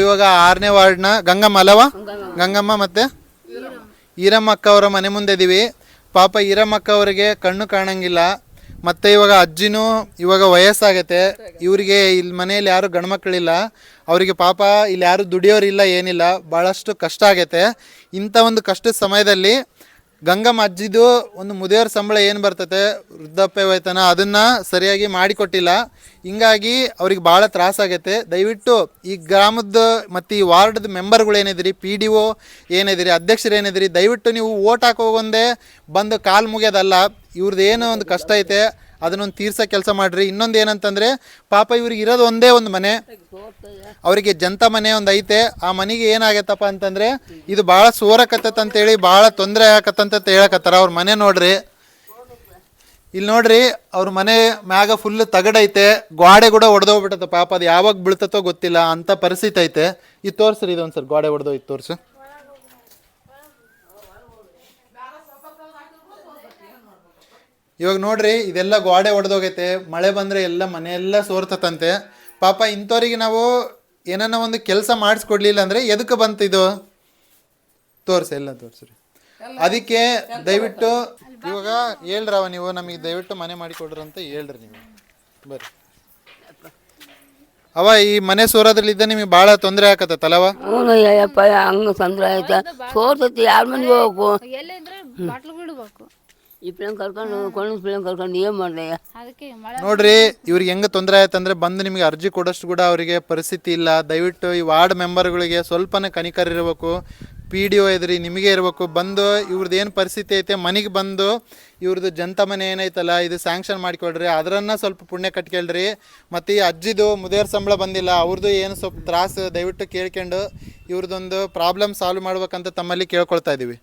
ಇವಾಗ ಆರನೇ ವಾರ್ಡ್ನ ಗಂಗಮ್ಮ ಅಲ್ಲವಾ? ಗಂಗಮ್ಮ ಮತ್ತೆ? ಈರಮ್ಮ ಅಕ್ಕ ಅವರ ಮನೆ ಮುಂದೆ ಇದೀವಿ. ಪಾಪ ಈರಮ್ಮ ಅಕ್ಕ ಅವರಿಗೆ ಕಣ್ಣು ಕಾಣಂಗಿಲ್ಲ. ಮತ್ತೆ ಇವಾಗ ಅಜ್ಜಿನೂ ಇವಾಗ ವಯಸ್ಸಾಗತ್ತೆ. ಇವರಿಗೆ ಇಲ್ಲಿ ಮನೆಯಲ್ಲಿ ಯಾರು ಗಂಡ್ಮಕ್ಳಿಲ್ಲ. ಅವರಿಗೆ ಪಾಪ ಇಲ್ಲಿ ಯಾರು ದುಡಿಯೋರಿಲ್ಲ, ಏನಿಲ್ಲ. ಭಾಳಷ್ಟು ಕಷ್ಟ ಆಗೈತೆ ಇಂಥ ಒಂದು ಕಷ್ಟದ ಸಮಯದಲ್ಲಿ ಗಂಗಮ್ಮ ಅಜ್ಜಿದು ಒಂದು ಮುದೇವರ ಸಂಬಳ ಏನು ಬರ್ತತೆ? ವೃದ್ಧಾಪ್ಯ ವೇತನ ಅದನ್ನು ಸರಿಯಾಗಿ ಮಾಡಿಕೊಟ್ಟಿಲ್ಲ. ಹಿಂಗಾಗಿ ಅವ್ರಿಗೆ ಭಾಳ ತ್ರಾಸಾಗೈತೆ ದಯವಿಟ್ಟು ಈ ಗ್ರಾಮದ ಮತ್ತು ಈ ವಾರ್ಡ್ದ ಮೆಂಬರ್ಗಳು ಏನಿದಿರಿ, ಪಿ ಡಿ ಒ ಏನಿದಿರಿ, ಅಧ್ಯಕ್ಷರು ಏನಿದಿರಿ, ದಯವಿಟ್ಟು ನೀವು ಓಟ್ ಹಾಕೋಗೊಂದೇ ಬಂದು ಕಾಲು ಮುಗಿಯೋದಲ್ಲ. ಇವ್ರದ್ದು ಏನೋ ಒಂದು ಕಷ್ಟ ಐತೆ, ಅದನ್ನೊಂದು ತೀರ್ಸೋ ಕೆಲಸ ಮಾಡಿರಿ. ಇನ್ನೊಂದು ಏನಂತಂದರೆ ಪಾಪ ಇವ್ರಿಗೆ ಇರೋದು ಒಂದೇ ಒಂದು ಮನೆ. ಅವರಿಗೆ ಜಂತ ಮನೆ ಒಂದು ಐತೆ. ಆ ಮನೆಗೆ ಏನಾಗೈತಪ್ಪ ಅಂತಂದರೆ ಇದು ಭಾಳ ಅಂತೇಳಿ ಭಾಳ ತೊಂದರೆ ಆಗತ್ತಂತ ಹೇಳಕತ್ತಾರ. ಅವ್ರ ಮನೆ ನೋಡ್ರಿ. ಇಲ್ಲಿ ನೋಡ್ರಿ, ಅವ್ರ ಮನೆ ಮ್ಯಾಗ ಫುಲ್ ತಗಡೈತೆ ಗೋಡೆ ಕೂಡ ಒಡೆದೋಗ್ಬಿಟ್ಟತೆ ಪಾಪ. ಅದು ಯಾವಾಗ ಬೀಳ್ತತೋ ಗೊತ್ತಿಲ್ಲ. ಅಂತ ಪರಿಸ್ಥಿತಿ ಐತೆ. ಇದು ತೋರ್ಸ್ರಿ ಇದು ಸರ್. ಗೋಡೆ ಒಡೆದೋ ಇದು ತೋರ್ಸು. ಇವಾಗ ನೋಡ್ರಿ, ಇದೆಲ್ಲ ಗೋಡೆ ಒಡೆದೋಗೈತೆ. ಮಳೆ ಬಂದರೆ ಎಲ್ಲ ಮನೆಯೆಲ್ಲ ಸೋರ್ತತಂತೆ. ಪಾಪ ಇಂಥವ್ರಿಗೆ ನಾವು ಏನನ್ನ ಒಂದು ಕೆಲಸ ಮಾಡಿಸ್ಕೊಡ್ಲಿಲ್ಲ ಅಂದರೆ ಎದಕ್ಕೆ ಬಂತು ಇದು? ತೋರಿಸಿ ಎಲ್ಲ ತೋರಿಸ್ರಿ. ಅದಕ್ಕೆ ದಯವಿಟ್ಟು ಇವಾಗ ಹೇಳ್ರವ ನೀವು ನಮಗೆ ದಯವಿಟ್ಟು ಮನೆ ಮಾಡಿಕೊಡ್ರಿ ಅಂತ ಹೇಳ್ರಿ ನೀವು. ಬರ್ರಿ. ಅವ ಈ ಮನೆ ಸೋರೋದ್ರಲ್ಲಿದ್ದ ನಿಮಗೆ ಭಾಳ ತೊಂದರೆ ಆಕತ್ತಲ್ಲವ ಅವನು ಯಪ್ಪ ಹಂಗೆ ತೊಂದರೆ ಆಯ್ತಾ. ಸೋರ್ತೈತಿ ಯಾರ ಮನೆಗೆ ಹೋಗ್ಬೇಕು? ಎಲ್ಲಿದ್ರೆ ಬಾಟ್ಲು ಬಿಡ್ಬೇಕು ಈ ಪಿಳಂಗ್ ಕರ್ಕೊಂಡು ಕೊಂಡು ಪಿಳಂಗ್ ಕರ್ಕೊಂಡು ಏನು ಅದಕ್ಕೆ ಮಳೆ ನೋಡ್ರಿ ಇವ್ರಿಗೆ ಹೆಂಗೆ ತೊಂದರೆ ಆಯ್ತಂದ್ರೆ ಬಂದು ನಿಮಗೆ ಅರ್ಜಿ ಕೊಡೋಷ್ಟು ಕೂಡ ಅವರಿಗೆ ಪರಿಸ್ಥಿತಿ ಇಲ್ಲ. ದಯವಿಟ್ಟು ಈ ವಾರ್ಡ್ ಮೆಂಬರ್ಗಳಿಗೆ ಸ್ವಲ್ಪನೇ ಕನಿಕರ ಇರಬೇಕು. ಪಿ ಡಿ ಒ ಇದ್ರಿ ನಿಮಗೆ ಇರಬೇಕು. ಬಂದು ಇವ್ರದ್ದು ಏನು ಪರಿಸ್ಥಿತಿ ಐತೆ ಮನೆಗೆ ಬಂದು ಇವ್ರದ್ದು ಜಂತ ಮನೆ ಏನೈತಲ್ಲ ಇದು ಸ್ಯಾಂಕ್ಷನ್ ಮಾಡ್ಕೊಳ್ರಿ. ಅದರನ್ನ ಸ್ವಲ್ಪ ಪುಣ್ಯ ಕಟ್ಕೊಳ್ರಿ. ಮತ್ತು ಈ ಅಜ್ಜಿದು ಮುದೇರ್ ಸಂಬಳ ಬಂದಿಲ್ಲ ಅವ್ರದ್ದು ಏನು ಸ್ವಲ್ಪ ತ್ರಾಸು ದಯವಿಟ್ಟು ಕೇಳ್ಕೊಂಡು ಇವ್ರದ್ದೊಂದು ಪ್ರಾಬ್ಲಮ್ ಸಾಲ್ವ್ ಮಾಡ್ಬೇಕಂತ ತಮ್ಮಲ್ಲಿ ಕೇಳ್ಕೊಳ್ತಾ ಇದ್ದೀವಿ